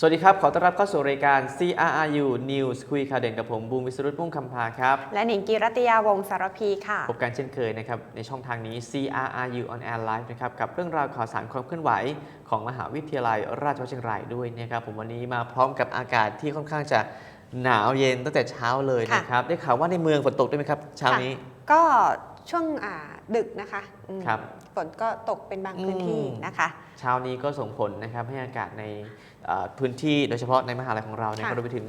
สวัสดีครับ ขอต้อนรับเข้าสู่รายการ CRRU News คุยข่าวเด่นกับผม บูมวิสรุตมุ่งคำพาครับ และหนิงกีรัตยาวงศ์สารพีค่ะ พบกันเช่นเคยนะครับในช่องทางนี้ CRRU on Air Live นะครับกับเรื่องราวข่าวสารความเคลื่อนไหว ของมหาวิทยาลัยราชภัฏเชียงรายด้วยนะครับผมวันนี้มาพร้อมกับอากาศที่ค่อนข้างจะหนาวเย็นตั้งแต่เช้าเลยค่ะนะครับได้ข่าวว่าในเมืองฝนตกด้วยไหมครับเช้านี้ค่ะก็ช่วงอ่าดึกนะคะอืมครับฝนก็ตกเป็นบางพื้นที่อืมนะคะ เช้านี้ก็ส่งผลนะครับให้อากาศในเอ่อ พื้นที่โดยเฉพาะในมหาลัยของเรานะครับค่ะรวมไปถึง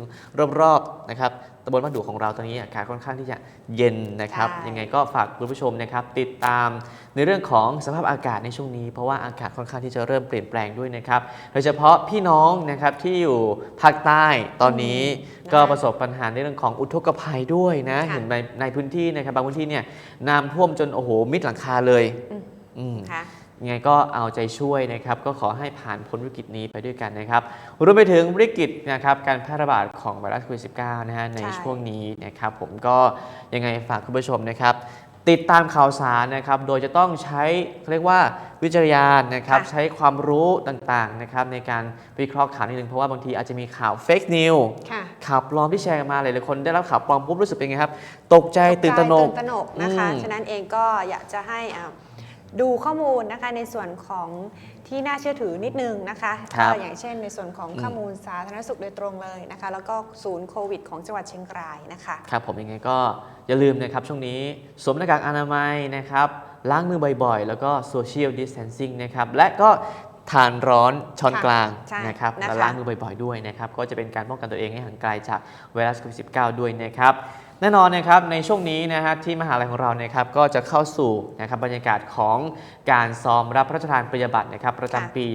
รอบๆนะครับตำบลบ้านดูของเราตอนนี้อากาศค่อนข้างที่จะเย็นนะครับใช่ยังไงก็ฝากคุณผู้ชมนะครับติดตามในเรื่องของสภาพอากาศในช่วงนี้ เพราะว่าอากาศค่อนข้างที่จะเริ่มเปลี่ยนแปลงด้วยนะครับโดยเฉพาะพี่น้องนะครับที่อยู่ภาคใต้ตอนนี้อืมก็นะคะประสบปัญหาในเรื่องของอุทกภัยด้วยนะค่ะ เห็นในในพื้นที่นะครับบางพื้นที่เนี่ยน้ำท่วมจนโอ้โหมิดหลังคาเลยอืมอืมค่ะ ยังไงก็เอาใจช่วยนะครับ ก็ขอให้ผ่านพ้นวิกฤตนี้ไปด้วยกันนะครับรวมไปถึงวิกฤตนะครับการแพร่ระบาดของไวรัสโควิด -19 นะฮะในใช่ช่วงนี้นะครับผมก็ยังไงฝากคุณผู้ชมนะครับ ติดตามข่าวสารนะครับ โดยจะต้องใช้เขาเรียกว่าวิจารณญาณนะครับค่ะใช้ความรู้ต่างๆนะครับในการวิเคราะห์ข่าวนิดนึงเพราะว่าบางทีอาจจะมีข่าวเฟกนิวค่ะข่าวปลอมที่แชร์กันมาหลายๆคนได้รับข่าวปลอมปุ๊บรู้สึกเป็นไงครับ ตกใจตื่นตระหนกตื่นตระหนกนะคะอืมฉะนั้นเองก็อยากจะให้อ่า ดูข้อมูลนะคะในส่วนของที่น่าเชื่อถือนิดนึงนะคะครับก็อย่างเช่นในส่วนของอืมข้อมูลสาธารณสุขโดยตรงเลยนะคะ แล้วก็ศูนย์โควิดของจังหวัดเชียงรายนะคะ ครับผมยังไงก็อย่าลืมนะครับช่วงนี้สวมหน้ากากอนามัยนะครับ ล้างมือบ่อยๆ แล้วก็โซเชียลดิส a ทนซิ่งนะครับ และก็ทานร้อนช้อนค่ะกลางใช่นะครับนะคะ และล้างมือบ่อยๆด้วยนะครับ ก็จะเป็นการป้องกันตัวเองให้ห่างไกลจากไวรัสโควิด -19 ด้วยนะครับ แน่นอนนะครับในช่วงนี้นะฮะที่มหาลัยของเรานะครับก็จะเข้าสู่นะครับบรรยากาศของการซ้อมรับพระราชทานปริญญาบัตรนะครับประจำปี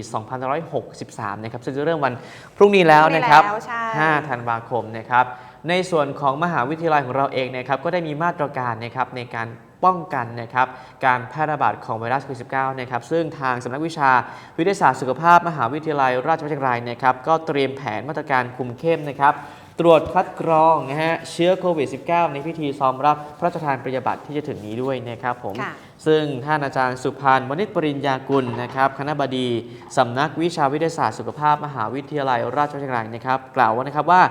2563 นะครับซึ่งจะเริ่มวันพรุ่งนี้แล้วนะครับ พรุ่งนี้แล้วใช่ 5 ธันวาคมนะครับในส่วนของมหาวิทยาลัยของเราเองนะครับก็ได้มีมาตรการนะครับในการป้องกันนะครับการแพร่ระบาดของไวรัสโควิด -19 นะครับซึ่งทางสำนักวิชาวิทยาศาสตร์สุขภาพ มหาวิทยาลัยราชภัฏเชียงรายนะครับก็เตรียมแผนมาตรการคุมเข้มนะครับ ตรวจคัดกรองนะฮะเชื้อโควิด -19 ในพิธีซ้อมรับพระราชทานปริญญาบัตรที่จะถึงนี้ด้วยนะครับผมค่ะซึ่งท่านอาจารย์สุพันธ์วณิชปริญญากุลนะครับคณะบดีสำนักวิชาวิทยาศาสตร์สุขภาพมหาวิทยาลัยราชภัฏเชียงรายนะครับ กล่าวว่านะครับว่า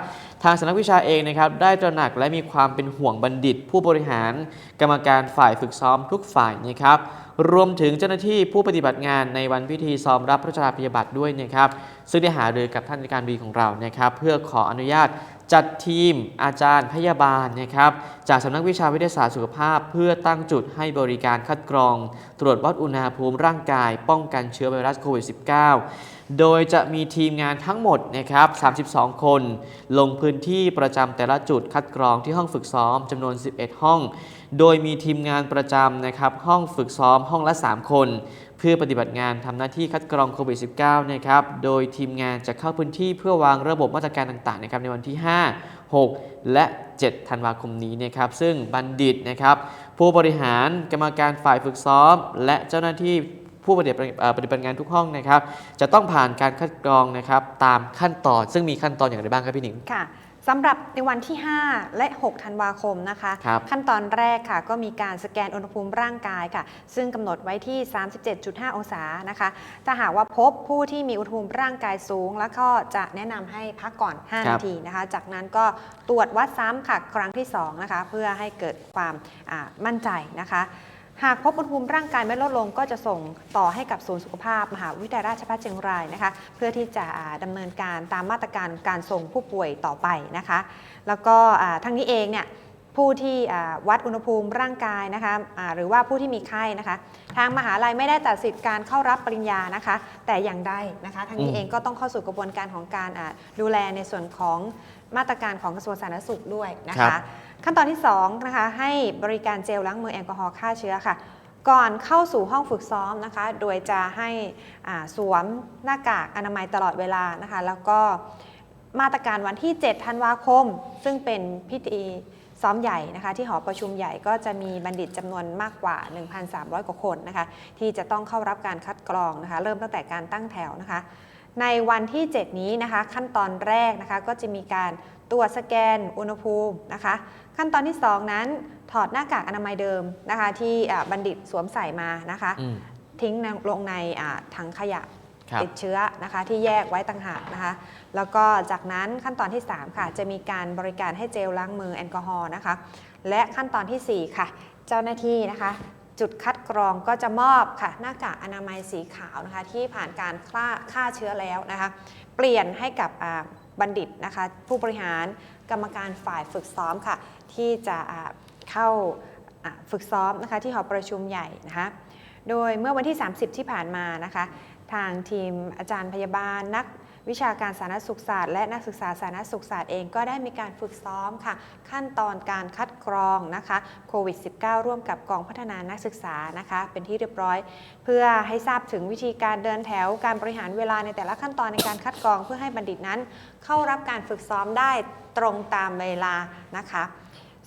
ทางสำนักวิชาเองนะครับได้ตระหนักและมีความเป็นห่วงบัณฑิต ผู้บริหาร กรรมการฝ่ายฝึกซ้อมทุกฝ่ายนะครับรวมถึงเจ้าหน้าที่ผู้ปฏิบัติงานในวันพิธีซ้อมรับพระราชทานปริญญาบัตรด้วยนะครับซึ่งได้หารือกับท่านอาจารย์บีของเรานะครับเพื่อขออนุญาต จัดทีมอาจารย์พยาบาลนะครับจากสำนักวิชาวิทยาศาสตร์สุขภาพ เพื่อตั้งจุดให้บริการคัดกรอง ตรวจวัดอุณหภูมิร่างกาย ป้องกันเชื้อไวรัสโควิด -19 โดยจะมีทีมงานทั้งหมดนะครับ 32 คน ลงพื้นที่ประจำแต่ละจุดคัดกรองที่ห้องฝึกซ้อมจำนวน 11 ห้อง โดยมีทีมงานประจำนะครับห้องฝึกซ้อมห้องละ 3 คน พื่อปฏิบัติงานทำหน้าที่คัดกรองโควิด -19 นะครับโดยทีมงานจะเข้าพื้นที่เพื่อวางระบบมาตรการต่างๆนะครับในวันที่ 5 6 และ 7 ธันวาคมนี้นะครับซึ่งบัณฑิตนะครับผู้บริหารกรรมการฝ่ายฝึกซ้อม และเจ้าหน้าที่ผู้ปฏิบัติเอ่อปฏิบัติงานทุกห้องนะครับ จะต้องผ่านการคัดกรองนะครับตามขั้นตอนซึ่งมีขั้นตอนอย่างไรบ้างครับพี่หนิงค่ะ สำหรับในวันที่ 5 และ 6 ธันวาคมนะคะครับขั้นตอนแรกค่ะ ก็มีการสแกนอุณหภูมิร่างกายค่ะ ซึ่งกำหนดไว้ที่ 37.5 องศานะคะ ถ้าหากว่าพบผู้ที่มีอุณหภูมิร่างกายสูง แล้วก็จะแนะนำให้พักก่อน 5 นาทีนะคะ จากนั้นก็ตรวจวัดซ้ำค่ะ ครั้งที่ 2 นะคะ เพื่อให้เกิดความอ่ามั่นใจนะคะ หากพบอุณหภูมิร่างกายไม่ลดลงก็จะส่งต่อให้กับศูนย์สุขภาพ มหาวิทยาลัยราชภัฏเชียงรายนะคะ เพื่อที่จะดำดำเนินการตามมาตรการการส่งผู้ป่วยต่อไปนะคะ แล้วก็อ่าทั้งนี้เองเนี่ย ผู้ที่อ่าวัดอุณหภูมิร่างกายนะคะอ่าหรือว่าผู้ที่มีไข้นะคะ ทางมหาลัยไม่ได้ตัดสิทธิ์การเข้ารับปริญญานะคะ แต่อย่างใดนะคะทั้งนี้อืมเองก็ต้องเข้าสู่กระบวนการของการอ่าดูแลในส่วนของมาตรการของกระทรวงสาธารณสุขด้วยนะครัคะบขั้นตอนที่2นะคะให้บริการเจลล้างมือแอลกอฮอล์ฆ่าเชื้อค่ะ ก่อนเข้าสู่ห้องฝึกซ้อมนะคะ โดยจะให้อ่าสวมหน้ากากอนามัยตลอดเวลานะคะ แล้วก็มาตรการวันที่ 7 ธันวาคม ซึ่งเป็นพิธี ซ้อมใหญ่นะคะที่หอประชุมใหญ่ก็จะมีบัณฑิตจำนวนมากกว่า 1,300 กว่าคนนะคะที่จะต้องเข้ารับการคัดกรองนะคะเริ่มตั้งแต่การตั้งแถวนะคะ ในวันที่ 7 นี้นะคะขั้นตอนแรกนะคะก็จะมีการตรวจสแกนอุณหภูมินะคะขั้นตอนที่ 2 นั้นถอดหน้ากากอนามัยเดิมนะคะที่อ่าบัณฑิตสวมใส่มานะคะอืมทิ้งลงในอ่าถังขยะครับติดเชื้อนะคะที่แยกไว้ต่างหากนะคะ แล้วก็จากนั้นขั้นตอนที่ 3 ค่ะ จะมีการบริการให้เจลล้างมือแอลกอฮอล์นะคะ และขั้นตอนทีสี่ 4 ค่ะ เจ้าหน้าที่นะคะ จุดคัดกรองก็จะมอบค่ะ หน้ากากอนามัยสีขาวนะคะ ที่ผ่านการฆ่าฆ่าเชื้อแล้วนะคะ เปลี่ยนให้กับบัณฑิตนะคะ ผู้บริหารกรรมการฝ่ายฝึกซ้อมค่ะ ที่จะเข้าอ่าฝึกซ้อมนะคะ ที่หอประชุมใหญ่นะคะ โดยเมื่อวันที่ 30 ที่ผ่านมานะคะ ทางทีมอาจารย์พยาบาลนัก วิชาการสาธารณสุขศาสตร์และนักศึกษาสาธารณสุขศาสตร์เองก็ได้มีการฝึกซ้อมค่ะ ขั้นตอนการคัดกรองนะคะโควิด -19 ร่วมกับกองพัฒนานักศึกษานะคะ เป็นที่เรียบร้อย เพื่อให้ทราบถึงวิธีการเดินแถวการบริหารเวลาในแต่ละขั้นตอนในการคัดกรองเพื่อให้บัณฑิตนั้น เข้ารับการฝึกซ้อมได้ตรงตามเวลานะคะ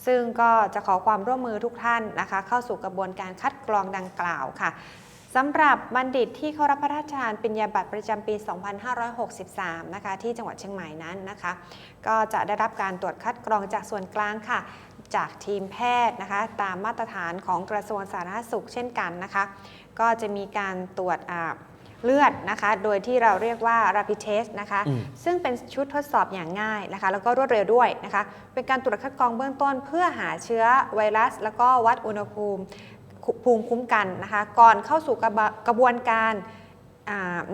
ซึ่งก็จะขอความร่วมมือทุกท่านนะคะ เข้าสู่กระบวนการคัดกรองดังกล่าวค่ะ สำหรับบัณฑิตที่เข้ารับพระราชทานปริญญาบัตรประจำปี 2563 นะคะ ที่จังหวัดเชียงใหม่นั้นนะคะ ก็จะได้รับการตรวจคัดกรองจากส่วนกลางค่ะ จากทีมแพทย์นะคะ ตามมาตรฐานของกระทรวงสาธารณสุขเช่นกันนะคะ ก็จะมีการตรวจอ่าเลือดนะคะ โดยที่เราเรียกว่า rapid test นะคะอืมซึ่งเป็นชุดทดสอบอย่างง่ายนะคะ แล้วก็รวดเร็วด้วยนะคะ เป็นการตรวจคัดกรองเบื้องต้น เพื่อหาเชื้อไวรัส แล้วก็วัดอุณหภูมิคุ ภูมิคุ้มกันนะคะก่อนเข้าสู่กระบวนการ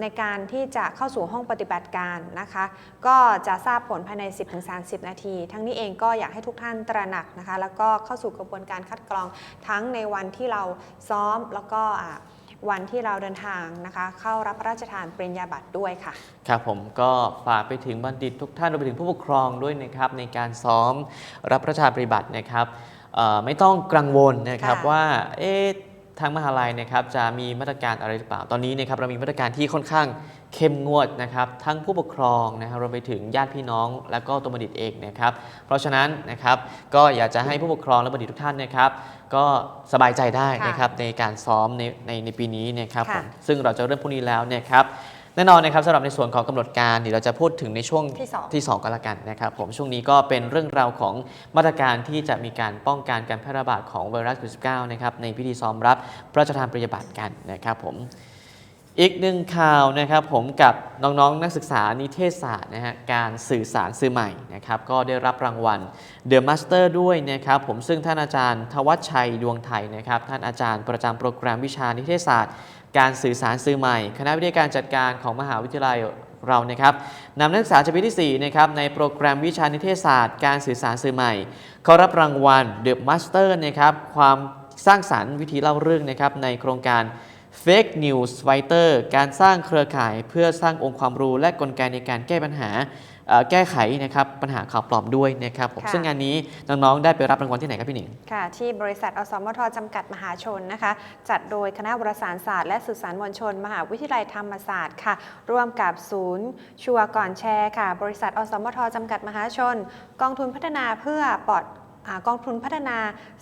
ในการที่จะเข้าสู่ห้องปฏิบัติการนะคะ ก็จะทราบผลภายใน 10-30 นาที ทั้งนี้เองก็อยากให้ทุกท่านตระหนักนะคะ แล้วก็เข้าสู่กระบวนการคัดกรองทั้งในวันที่เราซ้อมแล้วก็วันที่เราเดินทางนะคะ เข้ารับพระราชทานปริญญาบัตรด้วยค่ะ ครับผมก็ฝากไปถึงบัณฑิตทุกท่านรวมไปถึงผู้ปกครองด้วยนะครับในการซ้อมรับประชาปฏิญญาบัตินะครับ ไม่ต้องกังวลนะครับค่ะว่าเอ๊ะทางมหาลัยนะครับจะมีมาตรการอะไรหรือเปล่า ตอนนี้นะครับเรามีมาตรการที่ค่อนข้างเข้มงวดนะครับทั้งผู้ปกครองนะครับรวมไปถึงญาติพี่น้อง และก็ตัวบัณฑิตเองนะครับ เพราะฉะนั้นนะครับก็อยากจะให้ผู้ปกครองและบัณฑิตทุกท่านนะครับ ก็สบายใจได้นะครับในการซ้อมในในในปีนี้นะครับค่ะ ผมซึ่งเราจะเริ่มพรุ่งนี้แล้วเนี่ยครับ แน่นอนนะครับสำหรับในส่วนของกำหนดการเดี๋ยวเราจะพูดถึงในช่วงที่สองที่2ก็แล้วกันนะครับผมช่วงนี้ก็เป็นเรื่องราวของมาตรการที่จะมีการป้องกันการแพร่ระบาดของไวรัสโควิด -19 นะครับในพิธีซ้อมรับพระราชทานปริญญาบัตรกันนะครับผมอีกหนึ่งข่าวนะครับผมกับน้องๆนนักศึกษานิเทศศาสตร์นะฮะการสื่อสารสื่อใหม่นะครับก็ได้รับรางวัล The Master ด้วยนะครับผมซึ่งท่านอาจารย์ทวัชชัยดวงไทยนะครับท่านอาจารย์ประจำโปรแกรมวิชานิเทศศาสตร์ การสื่อสารสื่อใหม่ คณะวิทยาการจัดการของมหาวิทยาลัยเรานะครับนำนักศึกษาชั้นปีที่4นะครับในโปรแกรมวิชานิเทศศาสตร์ การสื่อสารสื่อใหม่ เขารับรางวัล The Master นะครับความสร้างสารรค์วิธีเล่าเรื่องนะครับในโครงการ Fake News Fighter การสร้างเครือข่ายเพื่อสร้างองค์ความรู้และกลไกในการแก้ปัญหา แก้ไขนะครับปัญหาข่าวปลอมด้วยนะครับผมค่ะซึ่งงานนี้น้องๆได้ไปรับรางวัลที่ไหนครับพี่หนิงค่ะที่บริษัทอสมทจำกัดมหาชนนะคะ จัดโดยคณะวารสารศาสตร์และสื่อสารมวลชน มหาวิทยาลัยธรรมศาสตร์ค่ะ ร่วมกับศูนย์ ชัวร์ก่อนแชร์ค่ะ บริษัทอสมทจำกัดมหาชน กองทุนพัฒนาเพื่อปลอดอ่ากองทุนพัฒนา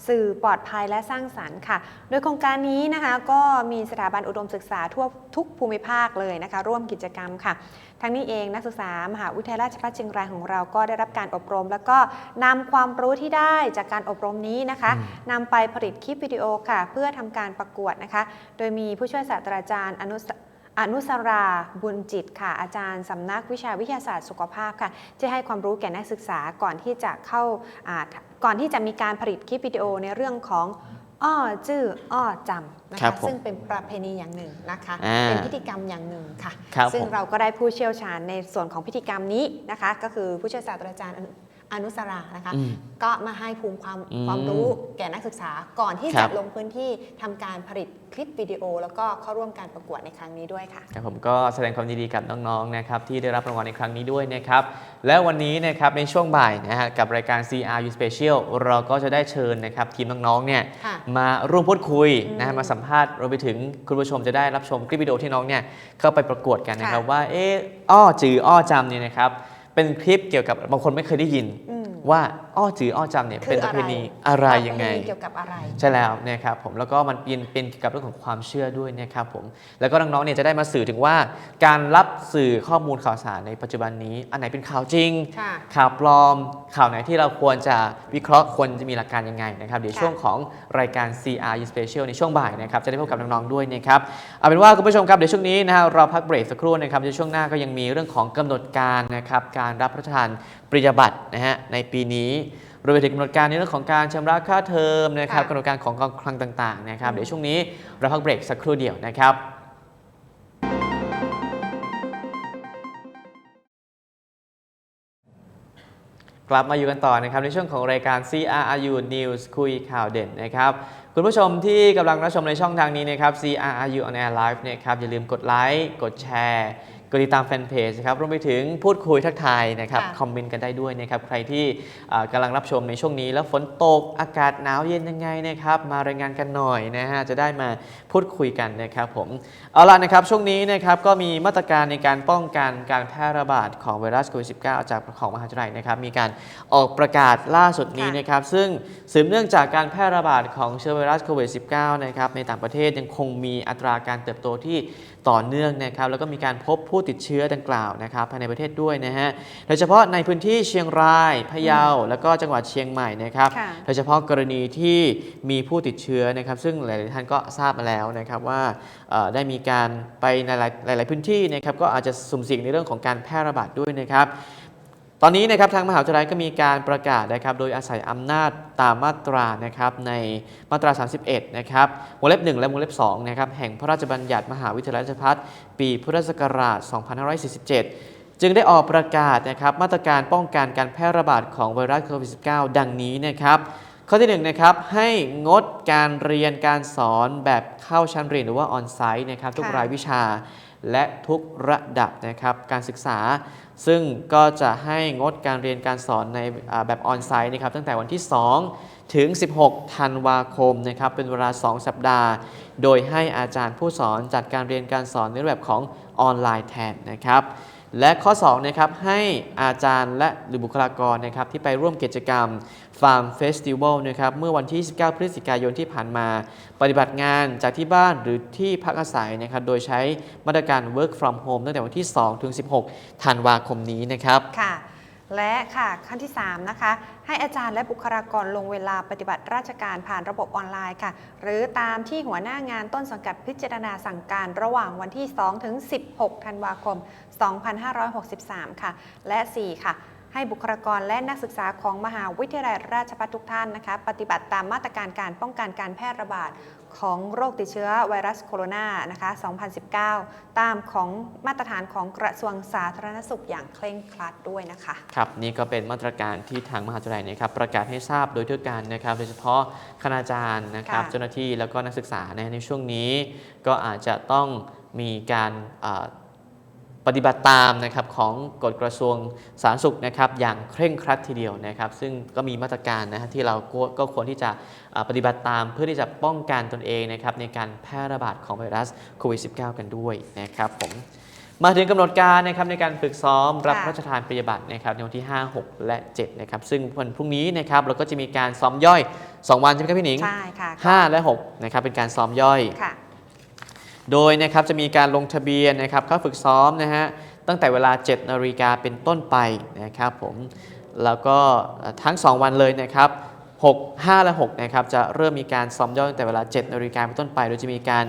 สื่อปลอดภัยและสร้างสรรค์ค่ะ โดยโครงการนี้นะคะก็มีสถาบันอุดมศึกษาทั่วทุกภูมิภาคเลยนะคะ ร่วมกิจกรรมค่ะ ทั้งนี้เองนักศึกษามหาวิทยาลัยราชภัฏเชียงรายของเราก็ได้รับการอบรม แล้วก็นำความรู้ที่ได้จากการอบรมนี้นะคะนำไปผลิตคลิปวิดีโอค่ะ เพื่อทำการประกวดนะคะ โดยมีผู้ช่วยศาสตราจารย์อนุสอนุสราบุญจิตค่ะ อาจารย์สำนักวิชาวิทยาศาสตร์สุขภาพค่ะที่ให้ความรู้แก่นักศึกษาก่อนที่จะเข้าอ่าก่อนที่จะมีการผลิตคลิปวิดีโอในเรื่องของ อ้อจื้ออ้อจำนะครัคะบผมซึ่งเป็นประเพณีอย่างหนึ่งนะคะ อ่าเป็นพิธีกรรมอย่างหนึ่งค่ะ ครับซึ่งผม เราก็ได้ผู้เชี่ยวชาญในส่วนของพิธีกรรมนี้นะคะ ก็คือผู้ช่วยศาสตราจารย์อนุ อนุสรานะคะอืมก็มาให้ภูมิความอืมความรู้แก่นักศึกษาก่อนที่ครัจะบลงพื้นที่ทำการผลิตคลิปวิดีโอ แล้วก็เข้าร่วมการประกวดในครั้งนี้ด้วยค่ะครับผมก็แสดงความยินดีกับน้องๆนะครับที่ได้รับรางวัลในครั้งนี้ด้วยนะครับและวันนี้นะครับในช่วงบ่ายนะฮะกับรายการ CRU Special เราก็จะได้เชิญนะครับทีมน้องๆเนี่ยค่ะมาร่วมพูดคุยอืมนะฮะมาสัมภาษณ์รวมไปถึงคุณผู้ชมจะได้รับชมคลิปวิดีโอที่น้องเนี่ยเข้าไปประกวดกันนะครับค่ะว่าเอออ้อจืออ้อจำเนี่ยนะครับ เป็นคลิปเกี่ยวกับบางคนไม่เคยได้ยินอืมว่าอ้อจืออ้อจำเนี่ยคืเป็นอปอะระไรเพณีอะไรยังไงประเพณีเกี่ยวกับอะไร ใช่แล้วนะครับผมแล้วก็มันเป็นเป็นเกี่ยวกับเรื่องของความเชื่อด้วยนะครับผมแล้วก็น้องๆเนี่ยจะได้มาสื่อถึงว่า การรับสื่อข้อมูลข่าวสารในปัจจุบันนี้ อันไหนเป็นข่าวจริงค่ะข่าวปลอม ข่าวไหนที่เราควรจะวิเคราะห์ควรจะมีหลักการยังไงนะครับเดี๋ยวค่ะช่วงของรายการ CR Special ในช่วงบ่ายนะครับจะได้พบกับน้องๆด้วยนะครับเอาเป็นว่าคุณผู้ชมครับเดี๋ยวช่วงนี้นะฮะเราพักเบรกสักครู่นะครับเดี๋ยวช่วงหน้าก็ยังมีเรื่องของกำหนดการนะครับการรับพระราชทานปริญญาบัตรนะฮะในปีนี้ รวมไปถึงกำหนดการในเรื่องของการชำระค่าเทอมนะครับค่ะ กำหนดการของกองคลังต่างๆนะครับอืมเดี๋ยวช่วงนี้เราพักเบรกสักครู่เดียวนะครับ กลับมาอยู่กันต่อนะครับในช่วงของรายการ CRRU News คุยข่าวเด่นนะครับคุณผู้ชมที่กำลังรับชมในช่องทางนี้นะครับ CRRU on air live นะครับอย่าลืมกดไลค์กดแชร์ กดติดตามแฟนเพจนะครับรวมไปถึงพูดคุยทักทายนะครับค่ะคอมเมนต์กันได้ด้วยนะครับใครที่อ่ากำลังรับชมในช่วงนี้ แล้วฝนตกอากาศหนาวเย็นยังไงนะครับมารายงานกันหน่อยนะฮะจะได้มาพูดคุยกันนะครับผมเอาล่ะนะครับช่วงนี้นะครับก็มีมาตรการในการป้องกันการแพร่ระบาดของไวรัสโควิด -19 จากของมหาวิทยาลัยนะครับมีการออกประกาศล่าสุดนี้ค่ะ นะครับซึ่งสืบเนื่องจากการแพร่ระบาดของเชื้อไวรัสโควิด -19 นะครับในต่างประเทศยังคงมีอัตราการเติบโตที่ ต่อเนื่องนะครับแล้วก็มีการพบผู้ติดเชื้อดังกล่าวนะครับภายในประเทศด้วยนะฮะโดยเฉพาะในพื้นที่เชียงรายพะเยาแล้วก็จังหวัดเชียงใหม่นะครับค่ะโดยเฉพาะกรณีที่มีผู้ติดเชื้อนะครับ ซึ่งหลายๆท่านก็ทราบมาแล้วนะครับว่าเอ่อได้มีการไปในหลายหลายๆพื้นที่นะครับก็อาจจะสุ่มเสี่ยงในเรื่องของการแพร่ระบาดด้วยนะครับ ตอนนี้นะครับทางมหาวิทยาลัยก็มีการประกาศนะครับโดยอาศัยอำนาจตามมาตรานะครับในมาตรา 31 นะครับวงเล็บ 1 และวงเล็บ2นะครับแห่งพระราชบัญญัติมหาวิทยาลัยราชภัฏปีพุทธศักราช 2547 จึงได้ออกประกาศนะครับมาตรการป้องกันการแพร่ระบาดของไวรัสโควิด -19 ดังนี้นะครับข้อที่1นะครับให้งดการเรียนการสอนแบบเข้าชั้นเรียนหรือว่าออนไซต์นะครับทุกรายวิชาและทุกระดับนะครับการศึกษา ซึ่งก็จะให้งดการเรียนการสอนในแบบออนไซต์นะครับตั้งแต่วันที่ 2 ถึง 16 ธันวาคมนะครับเป็นเวลา 2 สัปดาห์ โดยให้อาจารย์ผู้สอนจัดการเรียนการสอนในรูปแบบของออนไลน์แทนนะครับและข้อ2นะครับให้อาจารย์และหรือบุคลากรนะครับที่ไปร่วมกิจกรรม Farm Festival นะครับเมื่อวันที่ 19 พฤศจิกายนที่ผ่านมา ปฏิบัติงานจากที่บ้านหรือที่พักอาศัยนะครับโดยใช้มาตรการ Work from Home ตั้งแต่วันที่ 2 ถึง 16 ธันวาคมนี้นะครับค่ะและค่ะขั้นที่ 3 นะคะ ให้อาจารย์และบุคลากรลงเวลาปฏิบัติราชการผ่านระบบออนไลน์ค่ะ หรือตามที่หัวหน้างานต้นสังกัดพิจารณาสั่งการระหว่างวันที่ 2 ถึง 16 ธันวาคม 2563 ค่ะ และ 4 ค่ะ ให้บุคลากรและนักศึกษาของมหาวิทยาลัยราชภัฏทุกท่านนะคะปฏิบัติตามมาตรการการป้องกันการแพร่ระบาดของโรคติดเชื้อไวรัสโคโรนานะคะ 2019 ตามของมาตรฐานของกระทรวงสาธารณสุขอย่างเคร่งครัดด้วยนะคะ ครับ นี่ก็เป็นมาตรการที่ทางมหาวิทยาลัยนะครับประกาศให้ทราบโดยทั่วกันนะครับ โดยเฉพาะคณาจารย์นะครับค่ะเจ้าหน้าที่แล้วก็นักศึกษานะในช่วงนี้ ก็อาจจะต้องมีการอ่าป ฏิบัติตามนะครับของกฎกระทรวงสาธารณสุขนะครับอย่างเคร่งครัดทีเดียวนะครับ ซึ่งก็มีมาตรการนะฮะที่เราก็ก็ควรที่จะอ่าปฏิบัติตามเพื่อที่จะป้องกันตนเองนะครับในการแพร่ระบาดของไวรัสโควิด -19 กันด้วยนะครับผมมาถึงกำหนดการนะครับในการฝึกซ้อมรับค่ะพระราชทานปริญญาบัตรนะครับในวันที่ 5 6 และ7นะครับซึ่งวันพรุ่งนี้นะครับเราก็จะมีการซ้อมย่อย 2 วันใช่ไหมครับพี่หนิงใช่ค่ะ5และ6นะครับเป็นการซ้อมย่อยค่ะ โดยนะครับจะมีการลงทะเบียนนะครับเข้าฝึกซ้อมนะฮะตั้งแต่เวลา 7นาฬิกาเป็นต้นไปนะครับผมแล้วก็ทั้ง 2 วันเลยนะครับ6 5 และ6นะครับจะเริ่มมีการซ้อมย่อยตั้งแต่เวลา 7นาฬิกาเป็นต้นไป โดยจะมีการ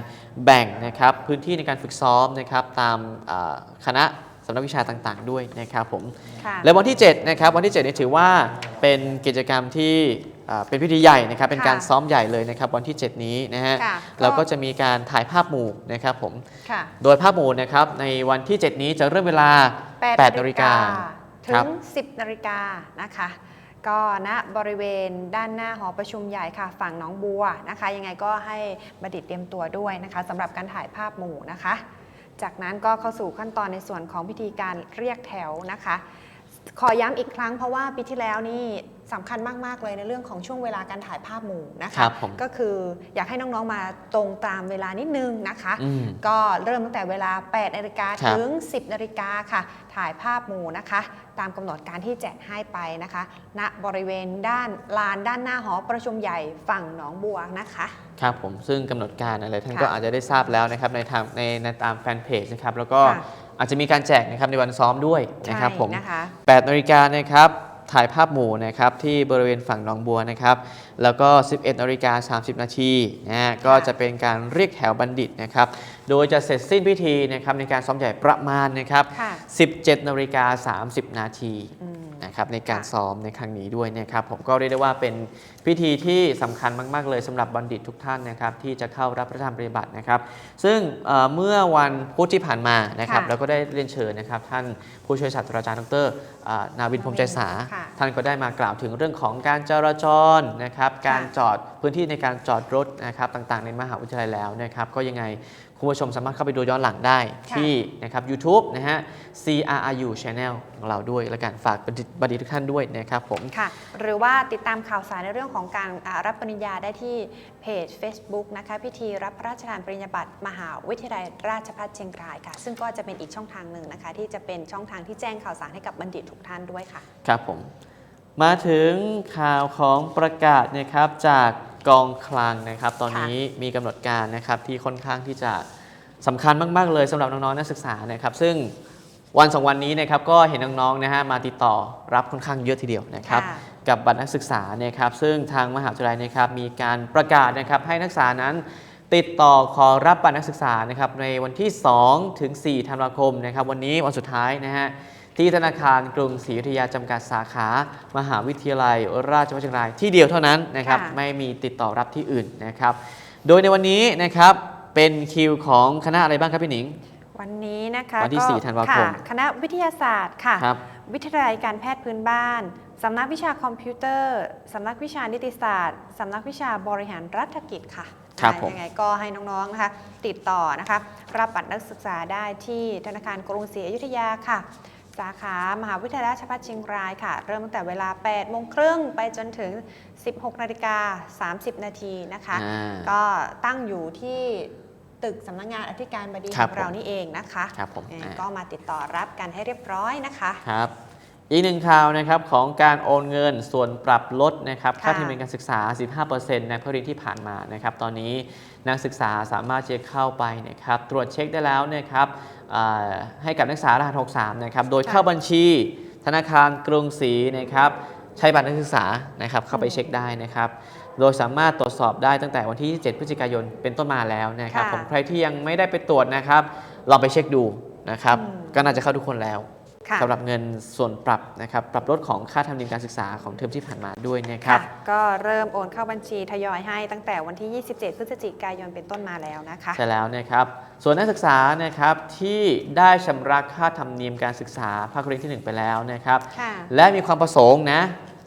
แบ่งนะครับพื้นที่ในการฝึกซ้อมนะครับตามอ่าคณะสำนักวิชาต่างๆ ด้วยนะครับผมค่ะและวันที่7นะครับวันที่7เนี่ยถือว่าเป็นกิจกรรมที่อ่า เป็นพิธีใหญ่นะครับเป็นการค่ะซ้อมใหญ่เลยนะครับวันที่ 7 นี้นะฮะค่ะเราก็จะมีการถ่ายภาพหมู่นะครับผมค่ะโดยภาพหมู่นะครับในวันที่ 7 นี้จะเริ่มเวลา8นาฬิกาถึครังบ10นาฬิกานะคะ ก็ณบริเวณด้านหน้าหอประชุมใหญ่ค่ะ ฝั่งหน้องบัวนะคะ ยังไงก็ให้บัณฑิตเตรียมตัวด้วยนะคะสำหรับการถ่ายภาพหมู่นะคะ จากนั้นก็เข้าสู่ขั้นตอนในส่วนของพิธีการเรียกแถวนะคะ ขอย้ำอีกครั้งเพราะว่าปีที่แล้วนี่ สำคัญมาก ๆ เลยในเรื่องของช่วงเวลาการถ่ายภาพหมู่นะครัคะบผมก็คืออยากให้น้อง ๆ มาตรงตามเวลานิดนึงนะคะ อืม ก็เริ่มตั้งแต่เวลา 8นาฬิกาครับ ถึง 10นาฬิกาค่ะ ถ่ายภาพหมู่นะคะ ตามกำหนดการที่แจกให้ไปนะคะ ณบริเวณด้านลานด้านหน้าหอประชุมใหญ่ฝั่งหนองบัวนะคะ ครับผมซึ่งกำหนดการอะไรท่านค่ะก็อาจจะได้ทราบแล้วนะครับในทางในในตามแฟนเพจนะครับแล้วก็ค่ะ อาจจะมีการแจกนะครับในวันซ้อมด้วยนะครับใช่ผมนะคะ 8นาฬิกานะครับ ถ่ายภาพหมู่นะครับที่บริเวณฝั่งหนองบัวนะครับ แล้วก็ 11นาฬิกา30 นาทีนะฮะก็จะเป็นการเรียกแถวบัณฑิตนะครับ โดยจะเสร็จสิ้นพิธีนะครับในการซ้อมใหญ่ประมาณนะครับค่ะ17นาฬิกา30 นาทีอืม นะครับในการค่ะซ้อมในครั้งนี้ด้วยนะครับผมก็เรียกได้ว่าเป็นพิธีที่สำคัญมาก ๆ เลยสำหรับบัณฑิตทุกท่านนะครับที่จะเข้ารับพระธรรมปฏิบัตินะครับ ซึ่งเอ่อเมื่อวันพุธที่ผ่านมานะครับค่ะเราก็ได้เรียนเชิญนะครับ ท่านผู้ช่วยศาสตราจารย์ดรอ่านาวินพรหมใจสาค่ะท่านก็ได้มากล่าวถึงเรื่องของการจราจรนะครับการจอดพื้นที่ในการจอดรถนะครับต่างๆ ในมหาวิทยาลัยแล้วนะครับ ก็ยังไง คุณผู้ชมสามารถเข้าไปดูย้อนหลังได้ค่ะที่นะครับ YouTube นะฮะ CRRU Channel ของเราด้วยและการฝากบัณฑิตบัณฑิตทุกท่านด้วยนะครับผมค่ะหรือว่าติดตามข่าวสารในเรื่องของการอ่ารับปริญญาได้ที่เพจ Facebook นะคะพิธีรับพระราชทานปริญญาบัตรมหาวิทยาลัยราชภัฏเชียงรายค่ะ ซึ่งก็จะเป็นอีกช่องทางหนึ่งนะคะ ที่จะเป็นช่องทางที่แจ้งข่าวสารให้กับบัณฑิตทุกท่านด้วยค่ะ ครับผม มาถึงข่าวของประกาศนะครับจาก กองคลังนะครับ ตอนนี้มีกำหนดการนะครับที่ค่อนข้างที่จะสำคัญมาก ๆ เลยสำหรับน้องๆนักศึกษานะครับซึ่งวันสองวันนี้นะครับก็เห็นน้องๆนะฮะมาติดต่อรับค่อนข้างเยอะทีเดียวนะครับค่ะกับบัตรนักศึกษานะครับซึ่งทางมหาวิทยาลัยนะครับมีการประกาศนะครับให้นักศึกษานั้นติดต่อขอรับบัตรนักศึกษานะครับในวันที่ 2 ถึง 4 ธันวาคมนะครับ วันนี้วันสุดท้ายนะฮะ ที่ธนาคารกรุงศรีอยุธยาจำกัดสาขา มหาวิทยาลัย ราชภัฏเชียงรายที่เดียวเท่านั้นนะครับค่ะ ไม่มีติดต่อรับที่อื่นนะครับ โดยในวันนี้นะครับเป็นคิวของคณะอะไรบ้างครับพี่หนิง วันนี้นะคะวันที่ก็4ธันวาคมะคณะวิทยาศาสตร์ค่ะ ครับ วิทยาลัยการแพทย์พื้นบ้าน สำนักวิชาคอมพิวเตอร์ สำนักวิชานิติศาสตร์ สำนักวิชาบริหารรัฐกิจค่ะครับอ่าผม ยังไงก็ให้น้องๆนะคะ ติดต่อนะคะ รับบัตรนักศึกษาได้ที่ธนาคารกรุงศรีอยุธยาค่ะ สาขามหาวิทยาลัยราชภัฏเชียงรายค่ะ เริ่มตั้งแต่เวลา 8 โมงครึ่งไปจนถึง 16 นาฬิกา 30 นาทีนะคะ อ่าก็ตั้งอยู่ที่ตึกสำนักงานอธิการบดีคขรับองเราผมนี่เองนะคะครับผมยังไงอ่าก็มาติดต่อรับกันให้เรียบร้อยนะคะ ครับ อีกหนึ่งข่าวนะครับของการโอนเงินส่วนปรับลดนะครับค่ะ ค่าธรรมเนียมการศึกษา 15%ในพรีนที่ผ่านมานะครับ ตอนนี้นักศึกษาสามารถจะเข้าไปนะครับตรวจเช็คได้แล้วนะครับอ่า ให้กับนักศึกษารหัส63นะครับโดยเข้าบัญชีธนาคารกรุงศรีนะครับใช้บัตรนักศึกษานะครับเข้าไปเช็คได้นะครับ โดยสามารถตรวจสอบได้ตั้งแต่วันที่ 7 พฤศจิกายนเป็นต้นมาแล้วนะครับค่ะผมใครที่ยังไม่ได้ไปตรวจนะครับลองไปเช็คดูนะครับอืมก็น่าจะเข้าทุกคนแล้วค่ะ สำหรับเงินส่วนปรับนะครับปรับลดของค่าธรรมเนียมการศึกษาของเทอมที่ผ่านมาด้วยนะครับค่ะก็เริ่มโอนเข้าบัญชีทยอยให้ตั้งแต่วันที่ 27 พฤศจิกายนเป็นต้นมาแล้วนะคะใช่แล้วนะครับส่วนนักศึกษานะครับที่ได้ชำระค่าธรรมเนียมการศึกษาภาคเรียนที่ 1 ไปแล้วนะครับค่ะและมีความประสงค์นะ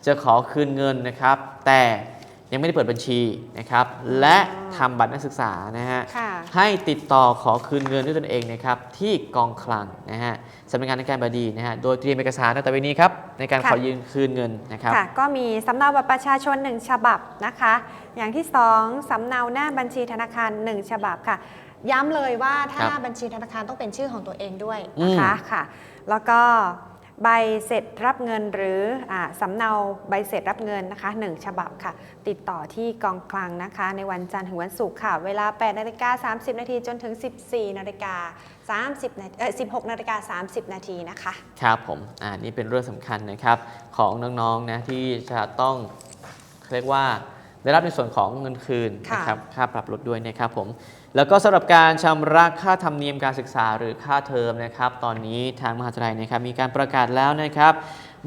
จะขอคืนเงินนะครับ แต่ ยังไม่ได้เปิดบัญชีนะครับ และทำบัตรนักศึกษานะฮะค่ะให้ติดต่อขอคืนเงินด้วยตนเองนะครับที่กองคลังนะฮะสำนักงานในการบดีนะฮะโดยเตรียมเอกสารตั้งแต่วันนี้ครับในการค่ะขอยืนคืนเงินนะครับค่ะก็มีสำเนาบัตรประชาชน 1 ฉบับนะคะ อย่างที่ 2สำเนาหน้าบัญชีธนาคาร 1 ฉบับค่ะ ย้ำเลยว่าถ้าครับหน้าบัญชีธนาคารต้องเป็นชื่อของตัวเองด้วยนะคะอืมค่ะ แล้วก็ ใบเสร็จรับเงินหรืออสำเนาใบเสร็จรับเงินนะคะ 1 ฉบับค่ะ ติดต่อที่กองคลังนะคะ ในวันจันทร์ถึงวันศุกร์ค่ะ เวลา 8นาฬิกา30 นาทีจนถึง 14นาฬิกา30นาทีเอ่อ16นาฬิกา30 นาทีนะคะ ครับผมอ่านี่เป็นเรื่องสำคัญนะครับของน้องๆนะที่จะต้องเรียกว่า ได้รับในส่วนของเงินคืนค่ะนะครับค่าปรับลดด้วยนะครับผมแล้วก็สำหรับการชำระค่าธรรมเนียมการศึกษาหรือค่าเทอมนะครับ ตอนนี้ทางมหาวิทยาลัยนะครับมีการประกาศแล้วนะครับ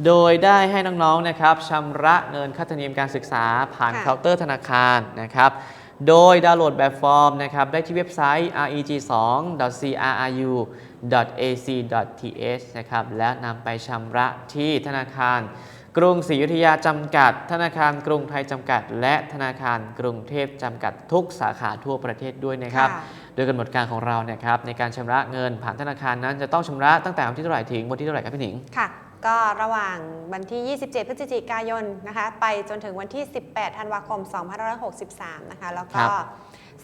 โดยได้ให้น้องๆนะครับชำระเงินค่าธรรมเนียมการศึกษาผ่านค่ะเคาน์เตอร์ธนาคารนะครับโดยดาวน์โหลดแบบฟอร์มนะครับได้ที่เว็บไซต์ reg2.cru.ac.th นะครับและนำไปชำระที่ธนาคาร กรุงศรีอยุธยาจำกัด ธนาคารกรุงไทยจำกัด และธนาคารกรุงเทพจำกัดทุกสาขาทั่วประเทศด้วยนะครับค่ะโดยกำหนดการของเรานะครับในการชำระเงินผ่านธนาคารนั้นจะต้องชำระตั้งแต่วันที่เท่าไหร่ถึงวันที่เท่าไหร่ครับพี่หนิงค่ะก็ระหว่างวันที่ 27 พฤศจิกายนนะคะ ไปจนถึงวันที่ 18 ธันวาคม 2563 นะคะ แล้วครัก็บ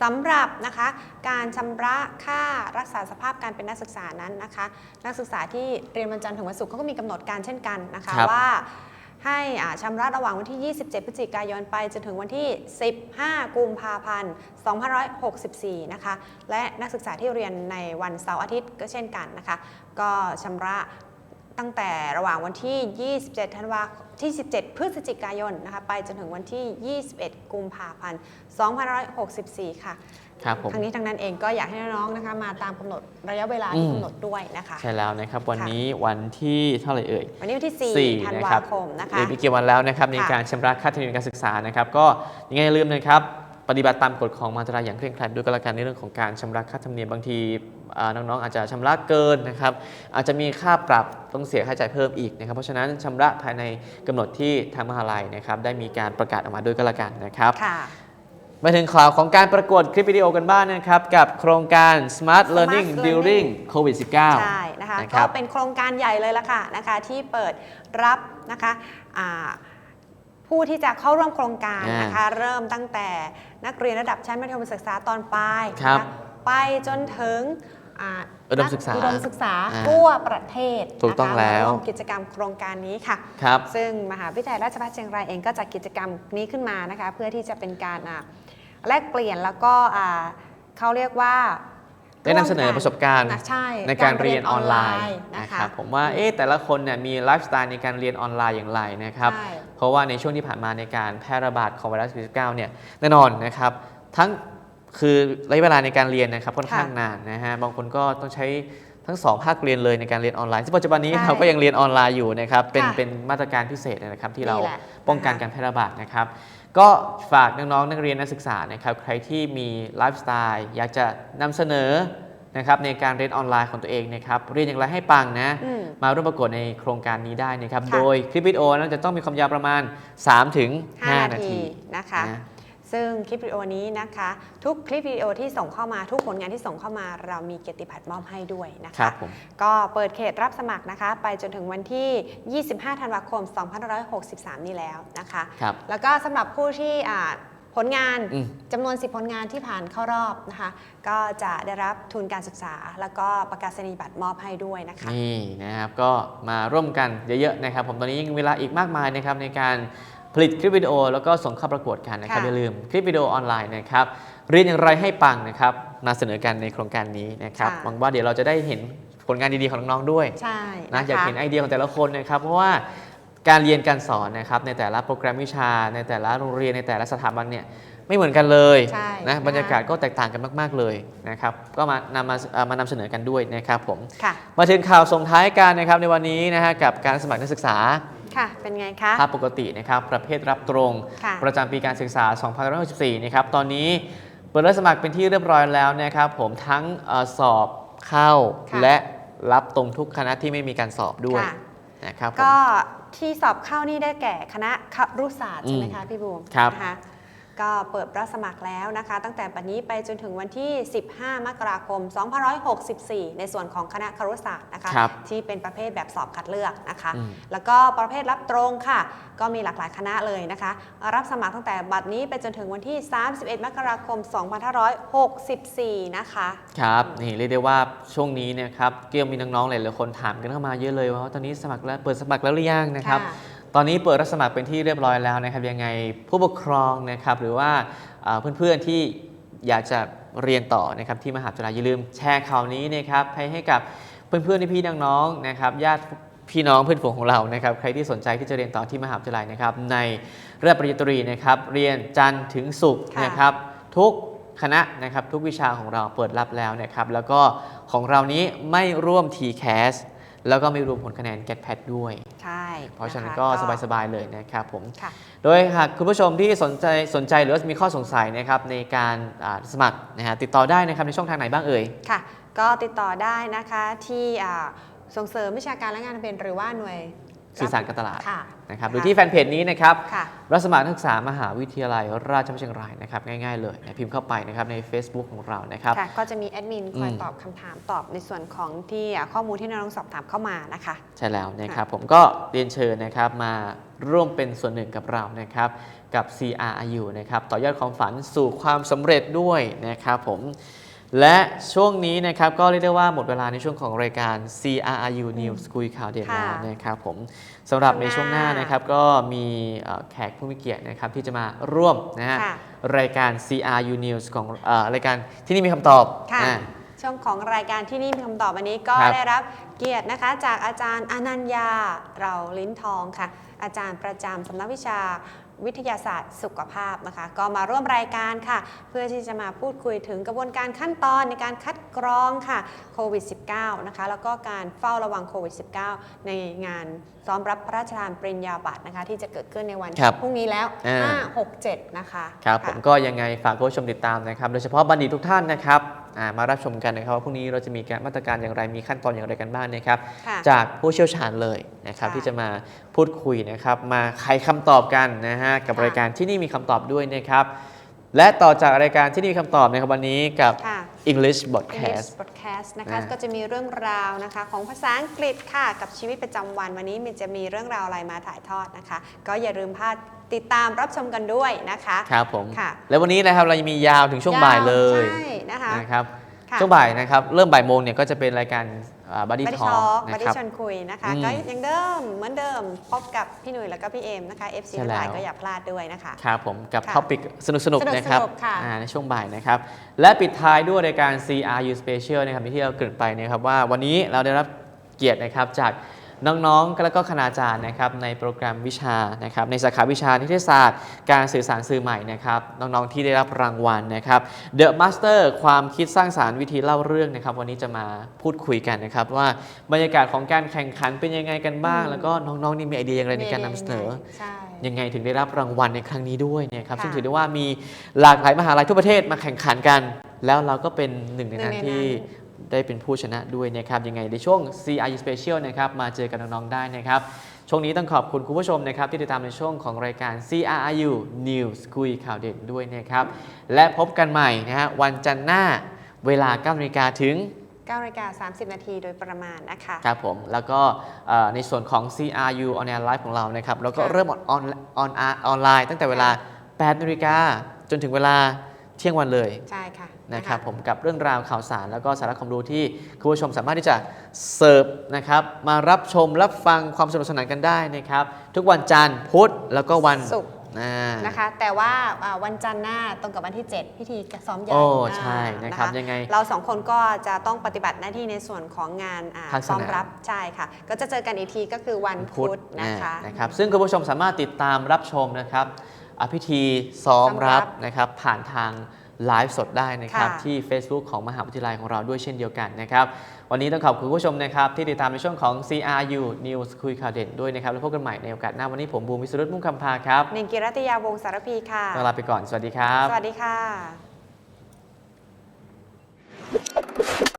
สำหรับนะคะการชำระค่ารักษาสภาพการเป็นนักศึกษานั้นนะคะ นักศึกษาที่เรียนวันจันทร์ถึงวันศุกร์เขาก็มีกำหนดการเช่นกันนะคะครับว่า ให้อ่าชำระระหว่างวันที่ 27 พฤศจิกายนไปจนถึงวันที่ 15 กุมภาพันธ์ 2564 นะคะ และนักศึกษาที่เรียนในวันเสาร์อาทิตย์ก็เช่นกันนะคะ ก็ชำระตั้งแต่ระหว่างวันที่ 27 ธันวาที่ 17 พฤศจิกายนนะคะ ไปจนถึงวันที่ 21 กุมภาพันธ์ 2564 ค่ะ ครับผมทั้งนี้ทั้งนั้นเองก็อยากให้น้องๆนะคะมาตามกำหนดระยะเวลาที่อืมกำหนดด้วยนะคะใช่แล้วนะครับวันค่ะนี้วันที่เท่าไหร่เอ่ยวันนี้วันที่สี่4ธันนะวาครับคมนะคะเหลือไม่กี่วันแล้วนะครับในค่ะการชำระค่าธรรมเนียมการศึกษานะครับ ก็ยังไงอย่าลืมนะครับปฏิบัติตามกฎของมาตราอย่างเคร่งครัดด้วยก็แล้วกันในเรื่องของการชำระค่าธรรมเนียมบางทีอ่าน้องๆอาจจะชำระเกินนะครับอาจจะมีค่าปรับต้องเสียค่าใช้จ่ายเพิ่มอีกนะครับเพราะฉะนั้นชำระภายในกำหนดที่ทางมหาลัยนะครับได้มีการประกาศออกมาด้วยก็แล้วกันนะครับค่ะ มาถึงข่าวของการประกวดคลิปวิดีโอกันบ้างนะครับ กับโครงการ Smart Learning Learning During COVID-19 ใช่นะคะนะคก็รับเป็นโครงการใหญ่เลยละค่ะนะคะที่เปิดรับนะคะอ่าผู้ที่จะเข้าร่วมโครงการนะคะเริ่มตั้งแต่นักเรียนระดับชั้นมัธยมศึกษาตอนปลายครับนะคะไปจนถึงอ่าอุดมศึกษาอุดมศึกษาอ่าทั่วประเทศถูกต้องนะคะแล้ว มาร่วมกิจกรรมโครงการนี้ค่ะ ครับ ซึ่งมหาวิทยาลัยราชภัฏเชียงรายเองก็จัดกิจกรรมนี้ขึ้นมานะคะ เพื่อที่จะเป็นการอ่า แลกเปลี่ยนแล้วก็อ่าเขาเรียกว่าได้นำเสนอประสบการณ์นะใช่ในการเรียนออนไลน์นะนะคะครับผมว่าเอ๊ะแต่ละคนเนี่ยมีไลฟ์สไตล์ในการเรียนออนไลน์อย่างไรนะครับใช่เพราะว่าในช่วงที่ผ่านมาในการแพร่ระบาดของไวรัสโควิด 19 เนี่ยแน่นอนนะครับทั้งคือระยะเวลาในการเรียนนะครับค่อนข้างนานนะฮะบางคนก็ต้องใช้ทั้งสองภาคเรียนเลยในการเรียนออนไลน์ซึ่งปัจจุบันนี้ใช่เราก็ยังเรียนออนไลน์อยู่นะครับเป็นค่ะเป็นมาตรการพิเศษนะครับที่เรานี่แหละป้องกันการแพร่ระบาดนะครับ ก็ฝากน้องๆนักเรียนนักศึกษานะครับใครที่มีไลฟ์สไตล์อยากจะนำเสนอนะครับในการเรียนออนไลน์ของตัวเองนะครับเรียนอย่างไรให้ปังนะอืมมาร่วมประกวดในโครงการนี้ได้นะครับค่ะโดยคลิปวิดีโอนั้นจะต้องมีความยาวประมาณ 3-5ถึง5 5นานาทีทีนะคะนะ ซึ่งคลิปวิดีโอนี้นะคะ ทุกคลิปวิดีโอที่ส่งเข้ามาทุกผลงานที่ส่งเข้ามา เรามีเกียรติบัตรมอบให้ด้วยนะครัคะ บผม ก็เปิดเขตรับสมัครนะคะ ไปจนถึงวันที่ 25 ธันวาคม 2563 นี้แล้วนะคะ ครับ แล้วก็สำหรับผู้ที่อ่าผลงานอืม จำนวน 10 ผลงานที่ผ่านเข้ารอบนะคะ ก็จะได้รับทุนการศึกษา แล้วก็ประกาศนียบัตรมอบให้ด้วยนะคะ นี่นะครับก็มาร่วมกันเยอะๆนะครับ ผมตอนนี้ยังมีเวลาอีกมากมายนะครับในการ ผลิตคลิปวิดีโอแล้วก็ส่งเข้าประกวดกันนะครับ ค่ะ อย่าลืมคลิปวิดีโอออนไลน์นะครับเรียนอย่างไรให้ปังนะครับมาเสนอกันในโครงการนี้นะครับค่ะ หวังว่าเดี๋ยวเราจะได้เห็นผลงานดีๆของน้องๆด้วย ใช่นะนะอยากคะเห็นไอเดียของแต่ละคนนะครับ เพราะว่าการเรียนการสอนนะครับในแต่ละโปรแกรมวิชา ในแต่ละโรงเรียนในแต่ละสถาบันเนี่ยไม่เหมือนกันเลยใช่นะนะคะบรรยากาศก็แตกต่างกันมาก ๆเลยนะครับก็มานำมาเอ่อมานำเสนอกันด้วยนะครับผมค่ะ มาถึงข่าวส่งท้ายกันนะครับในวันนี้นะฮะกับการสมัครนักศึกษา ค่ะ เป็นไงคะภาพปกตินะครับ ประเภทรับตรง ค่ะ ประจำปีการศึกษา 2564 นะครับ ตอนนี้เปิดรับสมัครเป็นที่เรียบร้อยแล้วนะครับ ผมทั้งเออสอบเข้าค่ะ และรับตรงทุกคณะที่ไม่มีการสอบด้วยค่ะ นะครับผม ก็ที่สอบเข้านี่ได้แก่คณะครุศาสตร์ใช่ไหมคะพี่บูมครับ นะคะ ก็เปิดรับสมัครแล้วนะคะ ตั้งแต่ปัจจุบันนี้ไปจนถึงวันที่ 15 มกราคม 2564 ในส่วนของคณะครุศาสตร์นะคะครับที่เป็นประเภทแบบสอบคัดเลือกนะคะอืมแล้วก็ประเภทรับตรงค่ะ ก็มีหลากหลายคณะเลยนะคะ รับสมัครตั้งแต่บัดนี้ไปจนถึงวันที่ 31 มกราคม 2564 นะคะครับนี่เรียกได้ว่าช่วงนี้เนะครับเกี่ยวมีน้องๆหลายๆคนถามกันเข้ามาเยอะเลยว่าตอนนี้สมัครแล้วเปิดสมัครแล้วหรือยังนะครับค่ะ ตอนนี้เปิดรับสมัครเป็นที่เรียบร้อยแล้วนะครับยังไงผู้ปกครองนะครับหรือว่าเพื่อนๆที่อยากจะเรียนต่อนะครับที่มหาวิทยาลัยอย่าลืมแชร์ข่าวนี้นะครับให้ให้กับเพื่อนๆพี่ๆน้องๆนะครับญาติพี่น้องเพื่อนฝูงของเรานะครับใครที่สนใจที่จะเรียนต่อที่มหาวิทยาลัยนะครับในระดับปริญญาตรีนะครับเรียนจันทร์ถึงศุกร์นะครับทุกคณะนะครับทุกวิชาของเราเปิดรับแล้วนะครับแล้วก็ของเรานี้ไม่ร่วม TCAS แล้วก็ไม่รวมผลคะแนน GETPAD ด้วย ใช่เพราะฉะนั้นคก็สบาย ๆ เลยนะครับผมค่ะโดยหากคุณผู้ชมที่สนใจสนใจหรือว่ามีข้อสงสัยนะครับในการอ่าสมัครนะฮะติดต่อได้นะครับในช่องทางไหนบ้างเอ่ย ค่ะ ก็ติดต่อได้นะคะที่อ่าส่งเสริมวิชาการและงานทะเบียนหรือว่าหน่วยสื่อสารการตลาดค่ะ นะครับค่ะหรือที่แฟนเพจนี้นะครับค่ะรับสมัครนักศึกษามหาวิทยาลัยราชภัฏเชียงรายนะครับง่ายๆเลยนะพิมพ์เข้าไปนะครับใน Facebook ของเรานะครับค่ะก็จะมีแอดมินคอยอืมตอบคำถามตอบในส่วนของที่อะข้อมูลที่น้องๆสอบถามเข้ามานะคะใช่แล้วนะครับผมก็เรียนเชิญนะครับมาร่วมเป็นส่วนหนึ่งกับเรานะครับกับ CRIU นะครับต่อยอดความฝันสู่ความสำเร็จด้วยนะครับผม และช่วงนี้นะครับก็เรียกได้ว่าหมดเวลาในช่วงของรายการ CRIU News คุยข่าวเด่นค่ะแล้วนะครับผมสำหรับในช่ช่ววงงหหน้าน้านะครับก็มีเอ่อแขกผู้มีเกียรตินะครับที่จะมาร่วมนะฮะค่ะรายการ CRU News ของเอ่อรายการที่นี่มีคำตอบค่ะ อ่า ช่วงของรายการที่นี่มีคำตอบวันนี้ก็ครับ ได้รับเกียรตินะคะ จากอาจารย์อนัญญาเราลิ้นทองค่ะ อาจารย์ประจำสำนักวิชา วิทยาศาสตร์สุขภาพนะคะ ก็มาร่วมรายการค่ะ เพื่อที่จะมาพูดคุยถึงกระบวนการขั้นตอนในการคัดกรองค่ะโควิด -19 นะคะ แล้วก็การเฝ้าระวังโควิด -19 ในงานซ้อมรับพระราชทานปริญญาบัตรนะคะ ที่จะเกิดขึ้นในวันครับพรุ่งนี้แล้วอ่า5 6 7 นะคะ ครับะผมก็ยังไงฝากคุณผู้ชมติดตามนะครับ โดยเฉพาะบัณฑิตทุกท่านนะครับอ่า มารับชมกันนะครับว่าพรุ่งนี้เราจะมีการมาตรการอย่างไรมีขั้นตอนอย่างไรกันบ้างนะครับ ค่ะจากผู้เชี่ยวชาญเลยนะครับ ค่ะที่จะมาพูดคุยนะครับ มาไขคำตอบกันนะฮะกับค่ะ รายการที่นี่มีคำตอบด้วยนะครับ และต่อจากรายการที่นี่มีคำตอบนะครับวันนี้กับ ค่ะ English English Broadcast Broadcast นะคะอ่าก็จะมีเรื่องราวนะคะ ของภาษาอังกฤษค่ะ กับชีวิตประจำวันวันนี้มันจะมีเรื่องราวอะไรมาถ่ายทอดนะคะ ก็อย่าลืมพลาด ติดตามรับชมกันด้วยนะคะครับผมค่ะแล้ววันนี้นะครับเรายังมียาวถึงช่วงบ่ายเลยใช่นะคะนะครับค่ะช่วงบ่ายนะครับเริ่มบ่ายโมงเนี่ยก็จะเป็นรายการบัดดี้บัดดี้ทอทอล์ล์กกนะบัดคดี้รับชวนคุยนะคะอืมก็ยังเดิมเหมือนเดิมพบกับพี่หนุ่ยแล้วก็พี่เอมนะคะ FC ใช่ทั้งหลายแล้วก็อย่าพลาดด้วยนะคะครับผมกับค่ะท็อปิกสนุกสนุกสนุกๆนะครับค่ะอ่าในช่วงบ่ายนะครับ และปิดท้ายด้วยรายการ CRU Special นะครับที่เราเกริดไปนะครับว่าวันนี้เราได้รับเกียรตินะครับจาก น้องๆ และก็คณาจารย์นะครับในโปรแกรมวิชานะครับในสาขาวิชานิเทศศาสตร์ การสื่อสารสื่อใหม่นะครับน้องๆที่ได้รับรางวัลนะครับ The Master ความคิดสร้างสารรค์วิธีเล่าเรื่องนะครับวันนี้จะมาพูดคุยกันนะครับว่าบรรยากาศของการแข่งขันเป็นยังไงกันบ้างอืมแล้วก็น้องๆนี่มีไอเดียอย่างไรในการนำเสนอใช่ยังไงถึงได้รับรางวัลในครั้งนี้ด้วยเนี่ยครับค่ะซึ่งถือได้ว่ามีหลากหลายมหาลัยทั่วประเทศมาแข่งขันกัน แล้วเราก็เป็นหนึ่งในนั้นหนึ่งในนั้นที่ ได้เป็นผู้ชนะด้วยนะครับยังไงในช่วง CRU Special นะครับมาเจอกับน้องๆได้นะครับ ช่วงนี้ต้องขอบคุณคุณผู้ชมนะครับ ที่ติดตามในช่วงของรายการ CRU News คุยข่าวเด่นด้วยนะครับ และพบกันใหม่นะฮะวันจันทร์หน้าเวลา9นาฬิกาถึง9นาฬิกา30 นาทีโดยประมาณนะคะ ครับผม แล้วก็เอ่อในส่วนของ CRU on air live ของเรานะครับ แล้วก็ค่ะเริ่มออนออนออนออนไลน์ตั้งแต่เวลา8นาฬิกาจนถึงเวลาเที่ยงวันเลยใช่ค่ะนะครับผมกับเรื่องราวข่าวสาร แล้วก็สาระความรู้ที่คุณผู้ชมสามารถที่จะเสิร์ฟนะครับมารับชมรับฟังความสนุกสนานกันได้นะครับทุกวันจันทร์พุธแล้วก็วันศุกร์อ่านะคะแต่ว่าอ่าวันจันทร์หน้าตรงกับวันที่ 7 พิธีซ้อมใหญ่โอ้อ่าใช่นะครับยังไงเราสองคนก็จะต้องปฏิบัติหน้าที่ในส่วนของงานอ่าภาคสนามซ้อมรับใช่ค่ะ ก็จะเจอกันอีกทีก็คือวันพุธนะคะอ่านะครับซึ่งคุณผู้ชมสามารถติดตามรับชมนะครับ อภิธีซ้อมรับนะครับผ่านทางไลฟ์สดได้นะครับที่ Facebook ของมหาวิทยาลัยของเราด้วยเช่นเดียวกันนะครับวันนี้ต้องขอบคุณผู้ชมนะครับที่ติดตามในช่วงของ CRU News คุยข่าวเด่นด้วยนะครับแล้วพบกันใหม่ในโอกาสหน้าวันนี้ผมบูมิสุรุตมุ่งคำพาครับนิงกิรติยาวงสารพีค่ะลาไปก่อนสวัสดีครับ สวัสดีค่ะ